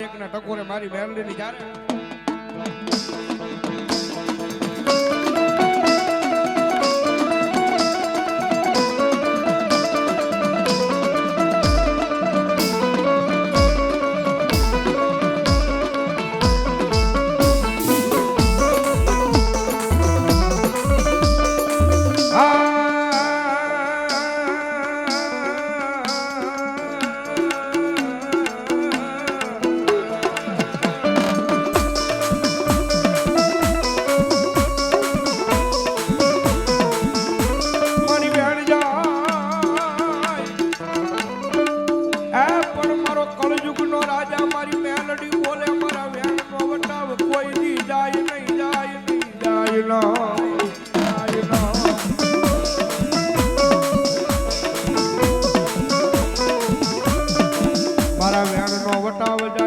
એકના ટકોરે મારી મેરડીની જ્યારે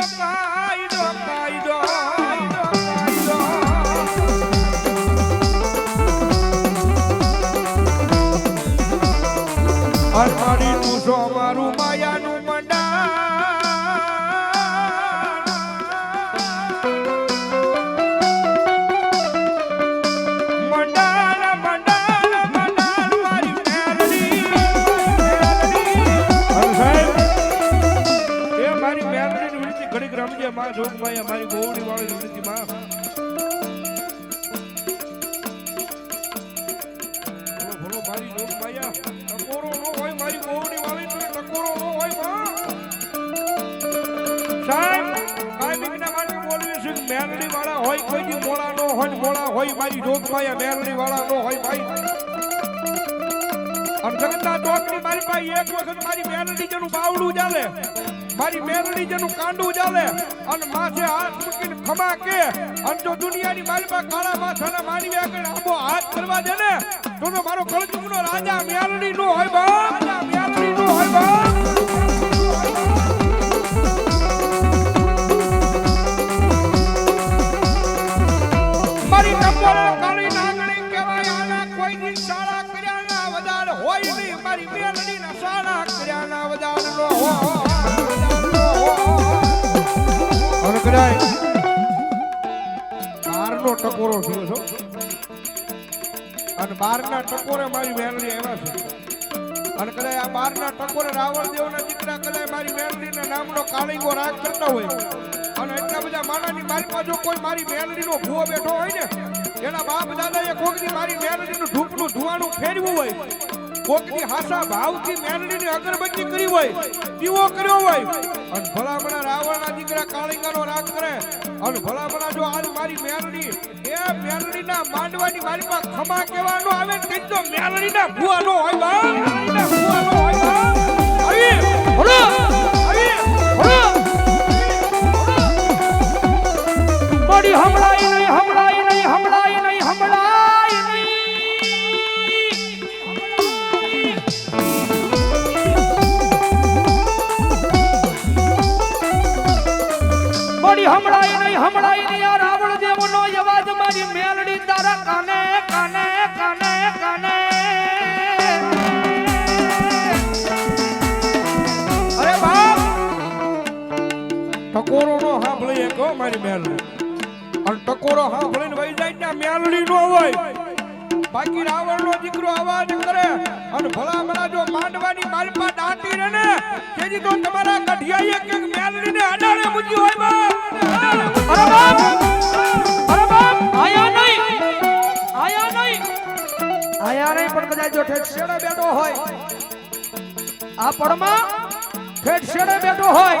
ভাই માં જોગભાઈ મારી ગોવડી વાળી ભલો મારી વાળી હોય કોઈ દી નો હોય મોળા હોય મારી જોગભાઈ મેલડી વાળા નો હોય ભાઈ. અને જગતના મારી પાસે એક વખત મારી મેલડી જેનું બાવડું ચાલે. મારી મેલડી જેનું કાંડું ચાલે અને માથે હાથ મૂકીને ખમા કે, અને જો દુનિયાની માલમાં કાળા માથાના માનવી આગળ આંબો હાથ કરવા દે ને, તો મારો કળજુગનો રાજા મેલડી નો હોય બા રાજા મેલડી નો હોય બા શાળા કર્યા ના વધાર હોય મારી મેલડી ના શાળા કર્યા વધાર કદાચ બારનો ટકોરો થયો છો. અને બારના ટકોરે મારી મેલડી આવ્યા અને કદાચ આ બારના ટકોરે રાવણ દેવના દીકરા કદાચ મારી મેલડીના નામનો કાળીંગો રાગ કરતા હોય. અને એટલા બધા માણાની મારી બાજુ કોઈ મારી મેલડીનો ભૂવો બેઠો હોય ને, એના બાપ દાદાએ કોકની મારી મેલડીનું ધૂપનું ધુવાણું ફેરવું હોય. કોકની હાસા ભાવથી મેલડીની અગરબત્તી કરી હોય, દીવો કર્યો હોય અને ભલામણા રાવણના દીકરા કાળિંગાનો રાગ કરે. અને ભલામણા જો આજ મારી મેલડી, એ મેલડીના માંડવાની પાસે ખમા કહેવાનો આવે તો મેલડીના ભૂવાનો હોય બા. ભૂવાનો હોય આવી હળો આવી હળો મોડી હમણાઈ હમણાઈ ની આ રાવણ નો અવાજ મારી મેલડી તારા કાને કાને કાને કાને. અરે બાપ! ટકોરો નો સાંભળી એક મારી મેલડી. અને ટકોરો સાંભળીને વહી જાય ત્યાં મેલડી નો હોય. બાકી રાવણ નો દીકરો અવાજ કરે અને ભલા ભલા જો માંડવાની માલપા દાંતી રહે ને તેથી તો તમારા ગઢિયાએ કે મેલડી ને અડાડે મૂકી હોય બાપ. કદાચ જો ઠેઠેડે બેઠો હોય? આ પડમાં ઠેઠેડે બેઠો હોય?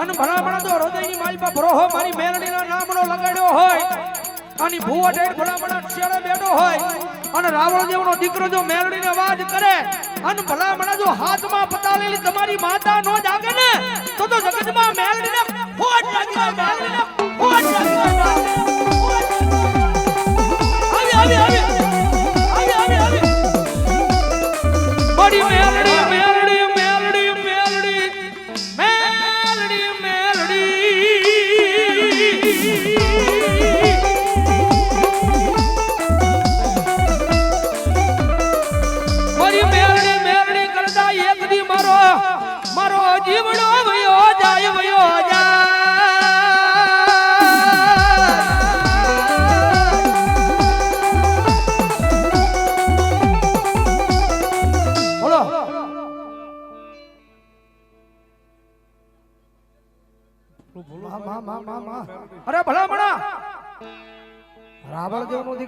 અને ભલામણા તો હૃદયની માલપા ભરોહો, મારી મેલડીના નામનો લગાડ્યો હોય. અને ભૂવો ઠેઠ ભલામણા શેડે બેઠો હોય. અને રાવણ દેવનો દીકરો જો મેલડીને વાત કરે, અને ભલામણા જો હાથમાં પતાલેલી તમારી માતા નો જાગે ને, તો તો જગતમાં મેલડીને ફોટ લાગી જાય ફોટ લાગી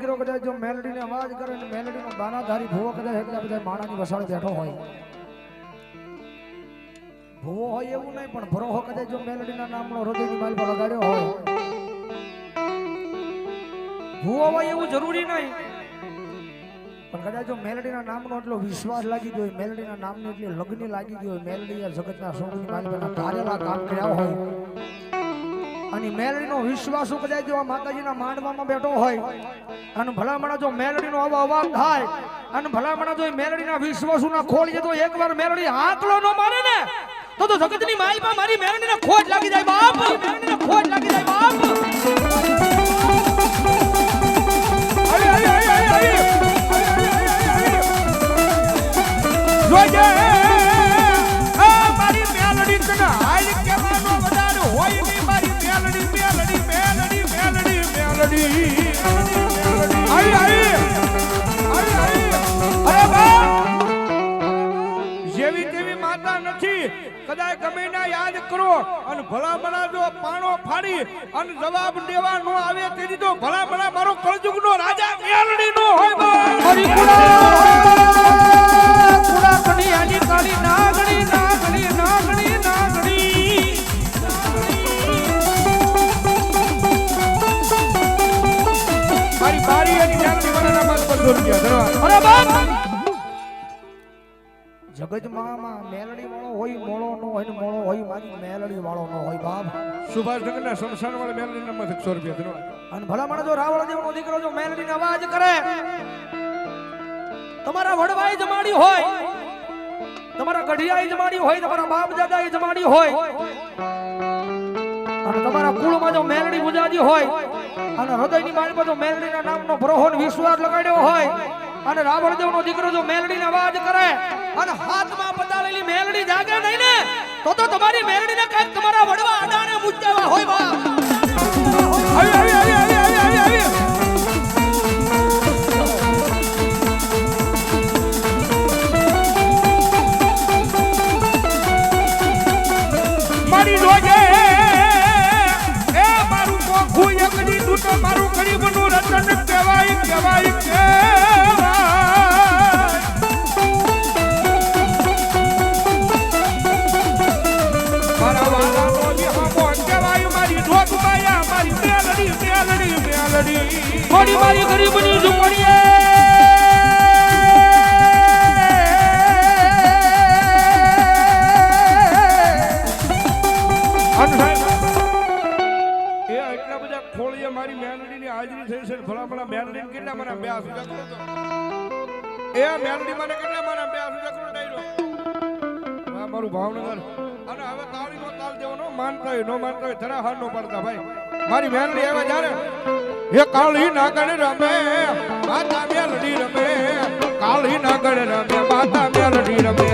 દીકરો કદાચ જો મેલડીને અવાજ કરે ને મેલડીનો બાનાધારી ભૂવો કદાચ એટલા બધા માણાની વસાળે બેઠો હોય. ભૂવો હોય એવું નહીં, પણ ભરોહો કદાચ જો મેલડીના નામનો હૃદયની માલ પર લગાડ્યો હોય. ભૂવો હોય એવું જરૂરી નહીં. પણ કદાચ જો મેલડીના નામનો એટલો વિશ્વાસ લાગી ગયો હોય, મેલડીના નામની એટલી લગ્ન લાગી ગયો હોય, મેલડી જગતના માલ પર ધારેલા કામ કર્યા હોય અને મેલડીનો વિશ્વાસ કદાચ જો માતાજી માતાજીના માંડવામાં બેઠો હોય. અને ભલામણા જો મેલડીનો આવો અવાજ થાય, અને ભલામણા જો મેલડીના વિશ્વાસુના ખોલીએ તો એકવાર મેલડી આંકલો ન મારે ને, તો તો જગતની માલમાં મારી મેલડીને ખોટ લાગી જાય બાપ. ગમે ના યાદ કરો અને ભલા ભલા જો પાણો ફાડી અને જવાબ દેવા નો આવે તેથી તો ભલા ભલા મારો કળજુગ નો રાજા મેલડી નો હોય. હરી કુડા કુડા કણી આની કાળી નાગણી નાગણી નાગણી નાગણી. મારી બારી અને મેલડી વાળાના માલ પર રૂપિયા ધરવા. અરે બાપ! જગતમાં મેલડી વાળો નો હોય ને મોળો હોય મારી મેલડી વાળો નો હોય બાપ. સુભાષનગરના શમશાન વાળા મેલડી ના મથક સો રૂપિયા ધરવા અને ભલામણ જો રાવણ દેવનો દીકરો જો મેલડીને અવાજ કરે તમારા વડવાઈ જમાડી હોય તમારા ગઢિયાઈ જમાડી હોય તમારા બાપ દાદાઈ જમાડી હોય અને તમારા કુળમાં જો મેલડી ગુજાજી હોય અને હૃદયની માલમાં જો મેલડીના નામનો ભરોહો ને વિશ્વાસ લગાડ્યો હોય અને રાવણ દેવનો દીકરો જો મેલડીને અવાજ કરે અને હાથમાં પતાળેલી મેલડી જાગે નહીં ને, તો તો તમારી મેલડીને કંઈક તમારા વડવા અડાણે મુજ્જાવા હોય બા. આવી આવી આવી આવી આવી આવી મારી જોજે એ મારું મોખું એકડી તું તો મારું ગરીબનું રતન કહેવાય કહેવાય કહેવાય થોડી મારી ગરીબની ઝૂંપડીએ કેટલા મને તો? એ મેલડી મને કેટલા મને બે સુજા કરો ડાયરો? આ મારું ભાવનગર. અને હવે તાળીનો તાલ દેવાનો માનતા હોય નો માનતા હોય જરા હાર નો પડતા, ભાઈ. મારી મેલડી આવે જ્યારે હે કાળી નાગણ રમે માતા મેલડી રમે કાળી નાગણ રમે માતા મેલડી રમે